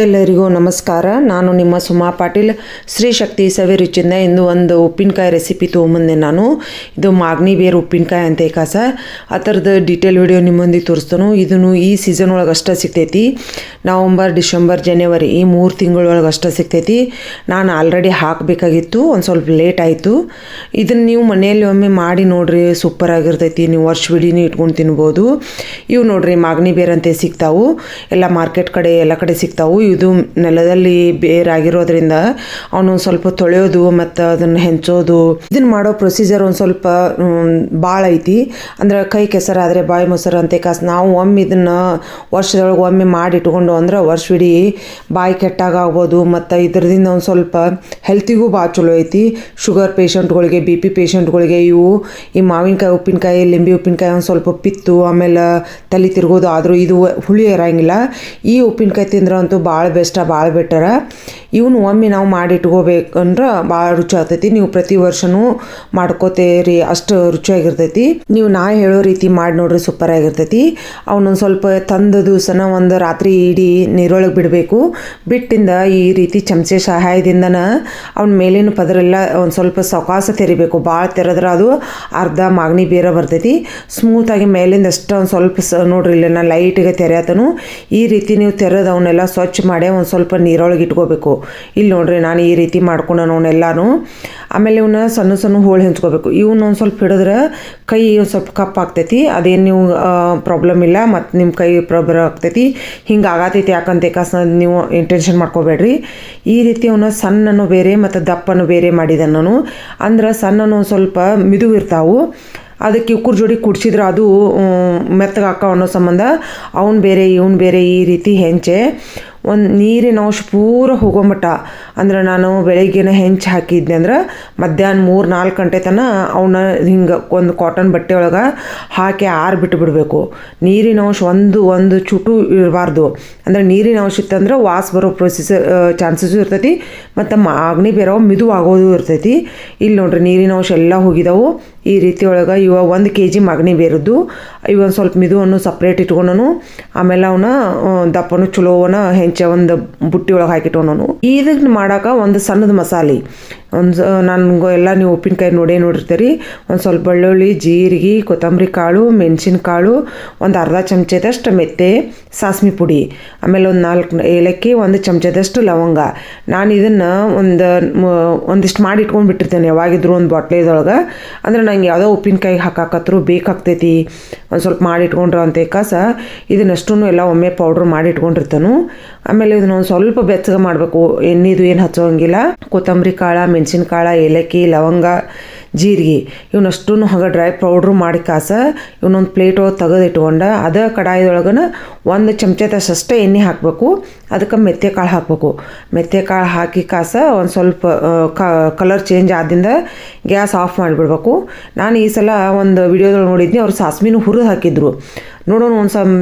ಎಲ್ಲರಿಗೂ ನಮಸ್ಕಾರ. ನಾನು ನಿಮ್ಮ ಸುಮಾ ಪಾಟೀಲ್. ಶ್ರೀ ಶಕ್ತಿ ಸವಿ ರುಚಿಂದ ಇಂದು ಒಂದು ಉಪ್ಪಿನಕಾಯಿ ರೆಸಿಪಿ ತೊಗೊಂಬಂದೆ ನಾನು. ಇದು ಮಾಗ್ನಿ ಬೇರು ಉಪ್ಪಿನಕಾಯಿ ಅಂತ ಕಾಸ ಆ ಥರದ ಡೀಟೇಲ್ ವಿಡಿಯೋ ನಿಮ್ಮೊಂದಿಗೆ ತೋರಿಸ್ತಾನು. ಇದನ್ನು ಈ ಸೀಸನ್ ಒಳಗೆ ಅಷ್ಟೇ ಸಿಗ್ತೈತಿ. ನವಂಬರ್, ಡಿಸೆಂಬರ್, ಜನವರಿ ಈ ಮೂರು ತಿಂಗಳೊಳಗೆ ಅಷ್ಟೇ ಸಿಗ್ತೈತಿ. ನಾನು ಆಲ್ರೆಡಿ ಹಾಕಬೇಕಾಗಿತ್ತು. ಒಂದು ಸ್ವಲ್ಪ ಲೇಟ್ ಆಯಿತು. ಇದನ್ನು ನೀವು ಮನೆಯಲ್ಲಿ ಒಮ್ಮೆ ಮಾಡಿ ನೋಡ್ರಿ. ಸೂಪರ್ ಆಗಿರ್ತೈತಿ. ನೀವು ವರ್ಷ ವರ್ಷವಿಡೀನಿ ಇಟ್ಕೊಂಡು ತಿನ್ಬೋದು. ಇವು ನೋಡ್ರಿ ಮಾಗ್ನಿ ಬೇರ್ ಅಂತ ಸಿಗ್ತಾವು. ಎಲ್ಲ ಮಾರ್ಕೆಟ್ ಕಡೆ, ಎಲ್ಲ ಕಡೆ ಸಿಗ್ತಾವು. ಇದು ನೆಲದಲ್ಲಿ ಬೇರಾಗಿರೋದ್ರಿಂದ ಅವನು ಸ್ವಲ್ಪ ತೊಳೆಯೋದು ಮತ್ತು ಅದನ್ನು ಹೆಂಚೋದು. ಇದನ್ನು ಮಾಡೋ ಪ್ರೊಸೀಜರ್ ಒಂದು ಸ್ವಲ್ಪ ಭಾಳ ಐತಿ. ಅಂದ್ರೆ ಕೈ ಕೆಸರಾದರೆ ಬಾಯಿ ಮೊಸರು ಅಂತ ಕಾಸು ನಾವು ಒಮ್ಮೆ ಇದನ್ನು ವರ್ಷದೊಳಗೆ ಒಮ್ಮೆ ಮಾಡಿ ಇಟ್ಕೊಂಡು ಅಂದ್ರೆ ವರ್ಷವಿಡೀ ಬಾಯಿ ಕೆಟ್ಟಾಗ ಆಗ್ಬೋದು ಮತ್ತು ಇದರಿಂದ ಒಂದು ಸ್ವಲ್ಪ ಹೆಲ್ತಿಗೂ ಭಾಳ ಚಲೋ ಐತಿ. ಶುಗರ್ ಪೇಷಂಟ್ಗಳಿಗೆ ಬಿ ಪಿ ಪೇಷಂಟ್ಗಳಿಗೆ ಇವು ಈ ಮಾವಿನಕಾಯಿ, ಉಪ್ಪಿನಕಾಯಿ, ಲಿಂಬೆ ಉಪ್ಪಿನಕಾಯಿ ಒಂದು ಸ್ವಲ್ಪ ಪಿತ್ತು, ಆಮೇಲೆ ತಲೆ ತಿರ್ಗೋದು ಆದರೂ ಇದು ಹುಳಿ ಇರಂಗಿಲ್ಲ ಈ ಉಪ್ಪಿನಕಾಯಿ ತಿಂದ್ರೆ ಅಂತೂ ಭಾಳ ಬೆಸ್ಟ ಭಾಳ ಬೆಟರ ಇವನು ಒಮ್ಮೆ ನಾವು ಮಾಡಿ ಇಟ್ಕೋಬೇಕಂದ್ರೆ ಭಾಳ ರುಚಿ ಆಗ್ತೈತಿ. ನೀವು ಪ್ರತಿ ವರ್ಷನೂ ಮಾಡ್ಕೋತೀರಿ ಅಷ್ಟು ರುಚಿಯಾಗಿರ್ತೈತಿ. ನೀವು ನಾ ಹೇಳೋ ರೀತಿ ಮಾಡಿ ನೋಡ್ರಿ ಸೂಪರ್ ಆಗಿರ್ತೈತಿ ಅವನೊಂದು ಸ್ವಲ್ಪ ತಂದ ದಿವಸನ ಒಂದು ರಾತ್ರಿ ಇಡೀ ನೀರೊಳಗೆ ಬಿಡಬೇಕು. ಬಿಟ್ಟಿಂದ ಈ ರೀತಿ ಚಮಚೆ ಸಹಾಯದಿಂದನ ಅವನ ಮೇಲಿನ ಪದರೆಲ್ಲ ಒಂದು ಸ್ವಲ್ಪ ಸವಕಾಸ ತೆರಿಬೇಕು. ಭಾಳ ತೆರೆದ್ರೆ ಅದು ಅರ್ಧ ಮಾಗ್ನಿ ಬೇರೆ ಬರ್ತೈತಿ. ಸ್ಮೂತಾಗಿ ಮೇಲಿಂದ ಅಷ್ಟು ಒಂದು ಸ್ವಲ್ಪ ಸ, ನೋಡ್ರಿ ಇಲ್ಲ ಲೈಟಿಗೆ ತೆರೆಯತನು. ಈ ರೀತಿ ನೀವು ತೆರೆದು ಅವನ್ನೆಲ್ಲ ಸ್ವಚ್ಛ ಮಾಡಿ ಒಂದು ಸ್ವಲ್ಪ ನೀರೊಳಗೆ ಇಟ್ಕೋಬೇಕು. ಇಲ್ಲಿ ನೋಡ್ರಿ ನಾನು ಈ ರೀತಿ ಮಾಡ್ಕೊಂಡು ಅವನ್ನೆಲ್ಲನೂ ಆಮೇಲೆ ಇವನ್ನ ಸಣ್ಣ ಸಣ್ಣ ಹೋಳು ಹೆಂಚ್ಕೋಬೇಕು. ಇವನ್ನ ಒಂದು ಸ್ವಲ್ಪ ಹಿಡಿದ್ರೆ ಕೈ ಸ್ವಲ್ಪ ಕಪ್ ಆಗ್ತೈತಿ. ಅದೇನು ನೀವು ಪ್ರಾಬ್ಲಮ್ ಇಲ್ಲ, ಮತ್ತು ನಿಮ್ಮ ಕೈ ಪ್ರಾಬ್ಲಮ್ ಆಗ್ತೈತಿ. ಹಿಂಗೆ ಆಗತೈತಿ ಯಾಕಂತ ಏಕಾಸ ನೀವು ಇಂಟೆನ್ಷನ್ ಮಾಡ್ಕೋಬೇಡ್ರಿ. ಈ ರೀತಿ ಅವನ್ನ ಸಣ್ಣನು ಬೇರೆ ಮತ್ತು ದಪ್ಪನು ಬೇರೆ ಮಾಡಿದೆ ನಾನು ಅಂದ್ರೆ ಸಣ್ಣನು ಸ್ವಲ್ಪ ಮಿದು ಇರ್ತಾವು. ಅದಕ್ಕೆ ಇವ್ರ ಜೋಡಿ ಕುಡ್ಸಿದ್ರೆ ಅದು ಮೆತ್ತಗೆ ಹಾಕೋ ಅನ್ನೋ ಸಂಬಂಧ ಅವ್ನು ಬೇರೆ, ಇವ್ನು ಬೇರೆ ಈ ರೀತಿ ಹೆಂಚೆ. ಒಂದು ನೀರಿನ ಅಂಶ ಪೂರ ಹೋಗೋಮಟ್ಟ ಅಂದ್ರೆ ನಾನು ಬೆಳಿಗ್ಗೆನ ಹೆಂಚು ಹಾಕಿದ್ದೆ ಅಂದ್ರೆ ಮಧ್ಯಾಹ್ನ ಮೂರು, ನಾಲ್ಕು ಗಂಟೆ ತನಕ ಅವನ್ನ ಹಿಂಗೆ ಒಂದು ಕಾಟನ್ ಬಟ್ಟೆ ಒಳಗೆ ಹಾಕಿ ಆರು ಬಿಟ್ಟು ಬಿಡಬೇಕು. ನೀರಿನ ಅಂಶ ಒಂದು ಒಂದು ಚುಟು ಇರಬಾರ್ದು. ಅಂದ್ರೆ ನೀರಿನ ಅಂಶ ಇತ್ತಂದ್ರೆ ವಾಸ ಬರೋ ಪ್ರೊಸೆಸ್ ಚಾನ್ಸಸ್ಸು ಇರ್ತೈತಿ. ಮತ್ತು ಮಾಗ್ನಿ ಬೇರೆ ಮಿದು ಆಗೋದು ಇರ್ತೈತಿ. ಇಲ್ಲಿ ನೋಡ್ರಿ ನೀರಿನ ಅಂಶ ಎಲ್ಲ ಹೋಗಿದಾವು. ಈ ರೀತಿ ಒಳಗೆ ಇವ ಒಂದು ಕೆ ಜಿ ಮಗನಿ ಬೇರದ್ದು ಇವೊಂದು ಸ್ವಲ್ಪ ಮಿದುವನ್ನು ಸಪ್ರೇಟ್ ಇಟ್ಕೊಂಡನು. ಆಮೇಲೆ ಅವನ ದಪ್ಪನು ಚಲೋವನ ಹೆಂಚ ಒಂದು ಬುಟ್ಟಿ ಒಳಗೆ ಹಾಕಿಟ್ಕೊಂಡನು. ಇದಕ್ಕೆ ಮಾಡೋಕೆ ಒಂದು ಸಣ್ಣದ ಮಸಾಲೆ. ಒಂದು ನಾನು ಎಲ್ಲ ನೀವು ಉಪ್ಪಿನಕಾಯಿ ನೋಡೇ ನೋಡಿರ್ತೀರಿ. ಒಂದು ಸ್ವಲ್ಪ ಬೆಳ್ಳುಳ್ಳಿ, ಜೀರಿಗೆ, ಕೊತ್ತಂಬರಿ ಕಾಳು, ಮೆಣಸಿನ ಕಾಳು, ಒಂದು ಅರ್ಧ ಚಮಚದಷ್ಟು ಮೆತ್ತೆ, ಸಾಸ್ಮಿ ಪುಡಿ, ಆಮೇಲೆ ಒಂದು ನಾಲ್ಕು ಏಲಕ್ಕಿ, ಒಂದು ಚಮಚದಷ್ಟು ಲವಂಗ. ನಾನು ಇದನ್ನು ಒಂದು ಒಂದಿಷ್ಟು ಮಾಡಿ ಇಟ್ಕೊಂಡು ಬಿಟ್ಟಿರ್ತೇನೆ ಯಾವಾಗಿದ್ರು ಒಂದು ಬಾಟ್ಲೇದೊಳಗೆ. ಅಂದ್ರೆ ನಂಗೆ ಯಾವುದೋ ಉಪ್ಪಿನಕಾಯಿ ಹಾಕಾಕತ್ರು ಬೇಕಾಗ್ತೈತಿ. ಒಂದು ಸ್ವಲ್ಪ ಮಾಡಿ ಇಟ್ಕೊಂಡ್ರು ಅಂತ ಕಾಸ ಇದನ್ನಷ್ಟು ಎಲ್ಲ ಒಮ್ಮೆ ಪೌಡ್ರ್ ಮಾಡಿ ಇಟ್ಕೊಂಡಿರ್ತಾನು ಆಮೇಲೆ ಇದನ್ನ ಒಂದು ಸ್ವಲ್ಪ ಬೆಚ್ಚಗೆ ಮಾಡಬೇಕು. ಎಣ್ಣೆದು ಏನು ಹಚ್ಚೋಂಗಿಲ್ಲ. ಕೊತ್ತಂಬರಿ ಕಾಳು ಮೆಣಸಿನ್ಕಾಳು, ಏಲಕ್ಕಿ, ಲವಂಗ, ಜೀರಿಗೆ. ಇವನ್ನಷ್ಟೂ ಹಾಗೆ ಡ್ರೈ ಪೌಡ್ರು ಮಾಡಿ ಕಾಸ ಇವನೊಂದು ಪ್ಲೇಟ್ ಒಳಗೆ ತೆಗೆದು ಇಟ್ಕೊಂಡು ಅದೇ ಕಡಾಯಿದೊಳಗನ ಒಂದು ಚಮಚದಷ್ಟೇ ಎಣ್ಣೆ ಹಾಕಬೇಕು. ಅದಕ್ಕೆ ಮೆತ್ತೆ ಕಾಳು ಹಾಕಬೇಕು. ಮೆತ್ತೆ ಕಾಳು ಹಾಕಿ ಕಾಸ ಒಂದು ಸ್ವಲ್ಪ ಕಲರ್ ಚೇಂಜ್ ಆದಿಂದ ಗ್ಯಾಸ್ ಆಫ್ ಮಾಡಿಬಿಡ್ಬೇಕು. ನಾನು ಈ ಸಲ ಒಂದು ವಿಡಿಯೋದೊಳಗೆ ನೋಡಿದ್ನಿ, ಅವ್ರು ಸಾಸ್ಮಿನೂ ಹುರಿದು ಹಾಕಿದ್ರು. ನೋಡೋಣ ಒಂದು ಸಮ್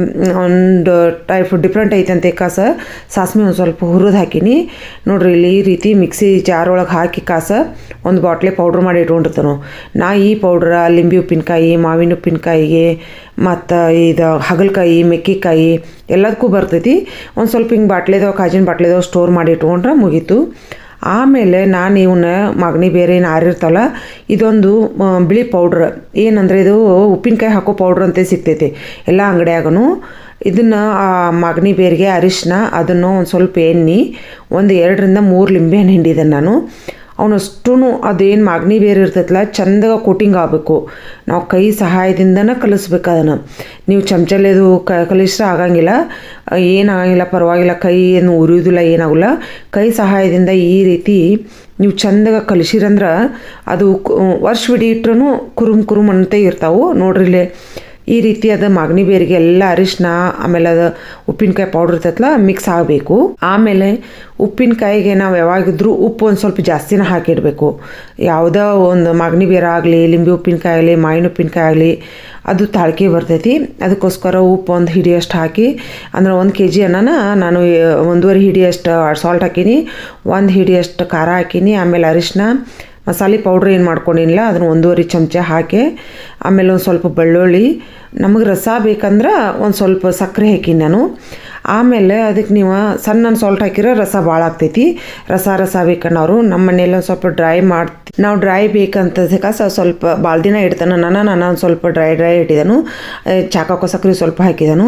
ಒಂದು ಟೈಪ್ ಡಿಫ್ರೆಂಟ್ ಐತೆ ಕಾಸ. ಸಾಸ್ಮಿ ಒಂದು ಸ್ವಲ್ಪ ಹುರಿದು ಹಾಕೀನಿ. ನೋಡ್ರಿ ಇಲ್ಲಿ ಈ ರೀತಿ ಮಿಕ್ಸಿ ಜಾರ್ ಒಳಗೆ ಹಾಕಿ ಕಾಸ ಒಂದು ಬಾಟ್ಲೆ ಪೌಡ್ರ್ ಮಾಡಿ ಇಟ್ಕೊಂಡಿರ್ತಾನೆ. ನಾ ಈ ಪೌಡ್ರ ಲಿಂಬೆ ಉಪ್ಪಿನಕಾಯಿ, ಮಾವಿನ ಉಪ್ಪಿನಕಾಯಿಗೆ, ಮತ್ತು ಇದು ಹಾಗಲಕಾಯಿ, ಮೆಕ್ಕಿಕಾಯಿ ಎಲ್ಲದಕ್ಕೂ ಬರ್ತೈತಿ. ಒಂದು ಸ್ವಲ್ಪ ಹಿಂಗೆ ಬಾಟ್ಲೆದವ ಕಾಜಿನ ಬಾಟ್ಲೆದವ ಸ್ಟೋರ್ ಮಾಡಿ ಇಟ್ಕೊಂಡ್ರೆ ಮುಗೀತು. ಆಮೇಲೆ ನಾನು ಇವನ್ನ ಮಗನಿ ಬೇರೆ ಏನು ಆರಿರ್ತಲ್ಲ ಇದೊಂದು ಬಿಳಿ ಪೌಡ್ರ್ ಏನಂದರೆ ಇದು ಉಪ್ಪಿನಕಾಯಿ ಹಾಕೋ ಪೌಡ್ರ್ ಅಂತ ಸಿಗ್ತೈತಿ, ಎಲ್ಲ ಅಂಗಡಿಯಾಗನು. ಇದನ್ನು ಆ ಮಗನಿ ಬೇರಿಗೆ ಅರಿಶಿನ ಅದನ್ನು ಒಂದು ಸ್ವಲ್ಪ ಎಣ್ಣೆ, ಒಂದು ಎರಡರಿಂದ ಮೂರು ಲಿಂಬೆ ಹಣ್ಣು ಹಿಂಡಿದೆ ನಾನು. ಅವನಷ್ಟು ಅದೇನು ಮಾಗ್ನಿ ಬೇರೆ ಇರ್ತೈತಲ್ಲ ಚಂದಾಗ ಕೋಟಿಂಗ್ ಆಗಬೇಕು. ನಾವು ಕೈ ಸಹಾಯದಿಂದನೇ ಕಲಿಸ್ಬೇಕು ಅದನ್ನು. ನೀವು ಚಮಚಲೇದು ಕ, ಕಲಿಸ್ರೆ ಆಗಂಗಿಲ್ಲ. ಏನಾಗಂಗಿಲ್ಲ ಪರವಾಗಿಲ್ಲ, ಕೈ ಏನು ಉರಿಯೋದಿಲ್ಲ, ಏನಾಗಲ್ಲ. ಕೈ ಸಹಾಯದಿಂದ ಈ ರೀತಿ ನೀವು ಚಂದಾಗ ಕಲಿಸಿರಂದ್ರೆ ಅದು ವರ್ಷವಿಡೀ ಇಟ್ರೂ ಕುರುಮ್ ಕುರುಮ್ ಅಂತ ಇರ್ತಾವೆ. ನೋಡ್ರಿ ಇಲ್ಲಿ ಈ ರೀತಿಯಾದ ಮಾಗಣಿ ಬೇರಿಗೆ ಎಲ್ಲ ಅರಿಶಿನ ಆಮೇಲೆ ಅದು ಉಪ್ಪಿನಕಾಯಿ ಪೌಡ್ರ್ ಇರ್ತೈತಲ್ಲ ಮಿಕ್ಸ್ ಆಗಬೇಕು. ಆಮೇಲೆ ಉಪ್ಪಿನಕಾಯಿಗೆ ನಾವು ಯಾವಾಗಿದ್ರೂ ಉಪ್ಪು ಒಂದು ಸ್ವಲ್ಪ ಜಾಸ್ತಿನ ಹಾಕಿಡಬೇಕು. ಯಾವುದೋ ಒಂದು ಮಗ್ನಿ ಬೇರ ಆಗಲಿ, ಲಿಂಬೆ ಉಪ್ಪಿನಕಾಯಿ ಆಗಲಿ, ಮಾವಿನ ಉಪ್ಪಿನಕಾಯಿ ಆಗಲಿ, ಅದು ತಾಳ್ಕೆ ಬರ್ತೈತಿ. ಅದಕ್ಕೋಸ್ಕರ ಉಪ್ಪು ಒಂದು ಹಿಡಿಯಷ್ಟು ಹಾಕಿ, ಅಂದ್ರೆ ಒಂದು ಕೆ ಜಿ ಅನ್ನನ ನಾನು ಒಂದೂವರೆ ಹಿಡಿಯಷ್ಟು ಸಾಲ್ಟ್ ಹಾಕೀನಿ, ಒಂದು ಹಿಡಿಯಷ್ಟು ಖಾರ ಹಾಕೀನಿ, ಆಮೇಲೆ ಅರಿಶಿನ ಮಸಾಲೆ ಪೌಡ್ರ್ ಏನು ಮಾಡ್ಕೊಂಡಿಲ್ಲ ಅದನ್ನು ಒಂದೂವರೆ ಚಮಚ ಹಾಕಿ, ಆಮೇಲೆ ಒಂದು ಸ್ವಲ್ಪ ಬೆಳ್ಳುಳ್ಳಿ. ನಮಗೆ ರಸ ಬೇಕಂದ್ರೆ ಒಂದು ಸ್ವಲ್ಪ ಸಕ್ಕರೆ ಹಾಕಿನಿ ನಾನು. ಆಮೇಲೆ ಅದಕ್ಕೆ ನೀವು ಸಣ್ಣ ಸಾಲ್ಟ್ ಹಾಕಿರೋ ರಸ ಭಾಳ ಆಗ್ತೈತಿ. ರಸ ರಸ ಬೇಕನ್ನೋರು ನಮ್ಮ ಮನೇಲಿ ಒಂದು ಸ್ವಲ್ಪ ಡ್ರೈ ಮಾಡ್ತೀವಿ ನಾವು ಡ್ರೈ ಬೇಕಂತದಕ್ಕೆ ಸ್ವಲ್ಪ ಭಾಳ ದಿನ ಇಡ್ತಾನೆ. ನಾನು ನಾನು ಒಂದು ಸ್ವಲ್ಪ ಡ್ರೈ ಡ್ರೈ ಇಟ್ಟಿದ್ದಾನು ಚಾಕೋ ಸಕ್ಕರೆ ಸ್ವಲ್ಪ ಹಾಕಿದನು.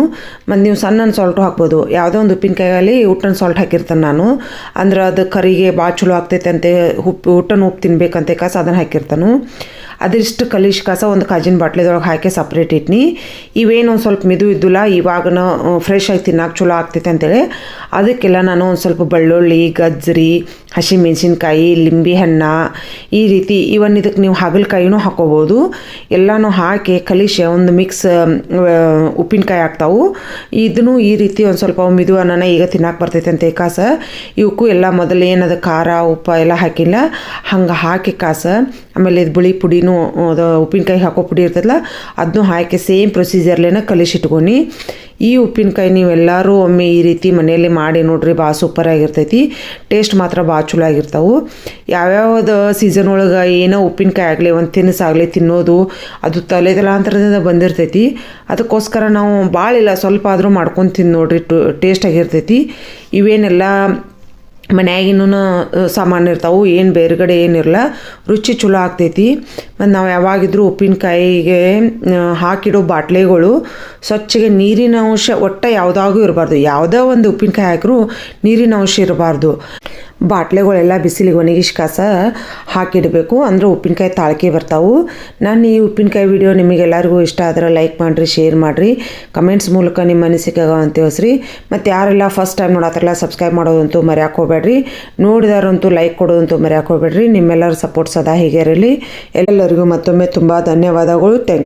ಮತ್ತು ನೀವು ಸಣ್ಣ ಸಾಲ್ಟು ಹಾಕ್ಬೋದು. ಯಾವುದೋ ಒಂದು ಉಪ್ಪಿನಕಾಯಲ್ಲಿ ಉಟ್ಟನ್ ಸಾಲ್ಟ್ ಹಾಕಿರ್ತಾನೆ ನಾನು. ಅಂದ್ರೆ ಅದು ಕರಿಗೆ ಭಾಳ ಚಲೋ ಆಗ್ತೈತೆ ಅಂತ ಉಪ್ಪು ಉಟ್ಟನ್ ಉಪ್ಪು ತಿನ್ಬೇಕಂತ ಕಾಸು ಅದನ್ನು ಹಾಕಿರ್ತಾನು. ಅದಿಷ್ಟು ಕಲಿಶ್ ಕಸ ಒಂದು ಕಾಜಿನ ಬಾಟ್ಲಿದೊಳಗೆ ಹಾಕಿ ಸಪ್ರೇಟ್ ಇಟ್ನಿ. ಇವೇನು ಒಂದು ಸ್ವಲ್ಪ ಮಿದು ಇದ್ದಿಲ್ಲ ಇವಾಗ ಫ್ರೆಶ್ ಆಗಿ ತಿನ್ನಕ್ಕೆ ಚಲೋ ಆಗ್ತೈತೆ ಅಂತೇಳಿ. ಅದಕ್ಕೆಲ್ಲ ನಾನು ಒಂದು ಸ್ವಲ್ಪ ಬೆಳ್ಳುಳ್ಳಿ, ಗಜ್ಜರಿ ಹಸಿಮೆಣಸಿನ್ಕಾಯಿ ಲಿಂಬೆ ಹಣ್ಣು ಈ ರೀತಿ ಇವನ್ ಇದಕ್ಕೆ ನೀವು ಹಾಗಲಕಾಯಿನೂ ಹಾಕೋಬೋದು. ಎಲ್ಲನೂ ಹಾಕಿ ಕಲಿಸಿ ಒಂದು ಮಿಕ್ಸ್ ಉಪ್ಪಿನಕಾಯಿ ಹಾಕ್ತಾವು ಇದನ್ನು ಈ ರೀತಿ ಒಂದು ಸ್ವಲ್ಪ ಮಿದು ಅನ್ನನ ಈಗ ತಿನ್ನಕ್ಕೆ ಬರ್ತೈತೆ ಅಂತ ಕಾಸ. ಇವಕ್ಕೂ ಎಲ್ಲ ಮೊದಲು ಏನದು ಖಾರ, ಉಪ್ಪು ಎಲ್ಲ ಹಾಕಿಲ್ಲ. ಹಂಗೆ ಹಾಕಿ ಕಾಸ. ಆಮೇಲೆ ಇದು ಬಿಳಿ ಪುಡಿನೂ, ಅದು ಉಪ್ಪಿನಕಾಯಿ ಹಾಕೋ ಪುಡಿ ಇರ್ತದಲ್ಲ ಅದನ್ನೂ ಹಾಕಿ ಸೇಮ್ ಪ್ರೊಸೀಜರ್ಲೇನ ಕಲಿಸಿಟ್ಕೊಂಡು ಈ ಉಪ್ಪಿನಕಾಯಿ ನೀವೆಲ್ಲರೂ ಒಮ್ಮೆ ಈ ರೀತಿ ಮನೆಯಲ್ಲಿ ಮಾಡಿ ನೋಡ್ರಿ ಭಾಳ ಸೂಪರಾಗಿರ್ತೈತಿ ಟೇಸ್ಟ್ ಮಾತ್ರ ಭಾಳ ಚಲೋ ಆಗಿರ್ತಾವೆ. ಯಾವ್ಯಾವ್ದು ಸೀಸನ್ ಒಳಗೆ ಏನೋ ಉಪ್ಪಿನಕಾಯಿ ಆಗಲಿ, ಒಂದು ತಿನ್ನಿಸಾಗಲಿ ತಿನ್ನೋದು, ಅದು ತಲೆ ತಲಾಂತರದಿಂದ ಬಂದಿರ್ತೈತಿ. ಅದಕ್ಕೋಸ್ಕರ ನಾವು ಭಾಳ ಇಲ್ಲ, ಸ್ವಲ್ಪ ಆದರೂ ಮಾಡ್ಕೊಂಡು ತಿಂದು ನೋಡ್ರಿ ಟೇಸ್ಟ್ ಆಗಿರ್ತೈತಿ. ಇವೇನೆಲ್ಲ ಮನ್ಯಾಗಿನೂ ಸಾಮಾನು ಇರ್ತಾವೆ, ಏನು ಬೇರೆಗಡೆ ಏನಿರಲ್ಲ, ರುಚಿ ಚಲೋ ಆಗ್ತೈತಿ. ನಾವು ಯಾವಾಗಿದ್ರೂ ಉಪ್ಪಿನಕಾಯಿಗೆ ಹಾಕಿಡೋ ಬಾಟ್ಲೆಗಳು ಸ್ವಚ್ಛಗೆ ನೀರಿನ ಅಂಶ ಒಟ್ಟ ಯಾವುದಾಗೂ ಇರಬಾರ್ದು. ಯಾವುದೇ ಒಂದು ಉಪ್ಪಿನಕಾಯಿ ಹಾಕಿದ್ರು ನೀರಿನ ಅಂಶ ಇರಬಾರ್ದು. ಬಾಟ್ಲೆಗಳೆಲ್ಲ ಬಿಸಿಲಿಗೆ ಒಣಗಿಸಿ ಕಾಸ ಹಾಕಿಡಬೇಕು. ಅಂದ್ರೆ ಉಪ್ಪಿನಕಾಯಿ ತಾಳ್ಕೆ ಬರ್ತಾವೆ. ನಾನು ಈ ಉಪ್ಪಿನಕಾಯಿ ವಿಡಿಯೋ ನಿಮಗೆಲ್ಲರಿಗೂ ಇಷ್ಟ ಆದರೆ ಲೈಕ್ ಮಾಡಿರಿ, ಶೇರ್ ಮಾಡಿರಿ. ಕಮೆಂಟ್ಸ್ ಮೂಲಕ ನಿಮ್ಮ ಅಂತ ತಿಳಿಸ್ರಿ. ಮತ್ತು ಯಾರೆಲ್ಲ ಫಸ್ಟ್ ಟೈಮ್ ನೋಡತ್ತಾರಲ್ಲ ಸಬ್ಸ್ಕ್ರೈಬ್ ಮಾಡೋದಂತೂ ಮರ್ಯಾಕೆ ಹೋಗ್ಬೇಡ್ರಿ. ನೋಡಿದಾರಂತೂ ಲೈಕ್ ಕೊಡೋದಂತೂ ಮರ್ಯಾಕೆ ಹೋಗ್ಬೇಡ್ರಿ. ನಿಮ್ಮೆಲ್ಲರ ಸಪೋರ್ಟ್ ಸದಾ ಹೀಗೆ ಇರಲಿ. ಎಲ್ಲರಿಗೂ ಮತ್ತೊಮ್ಮೆ ತುಂಬ ಧನ್ಯವಾದಗಳು. ಥ್ಯಾಂಕ್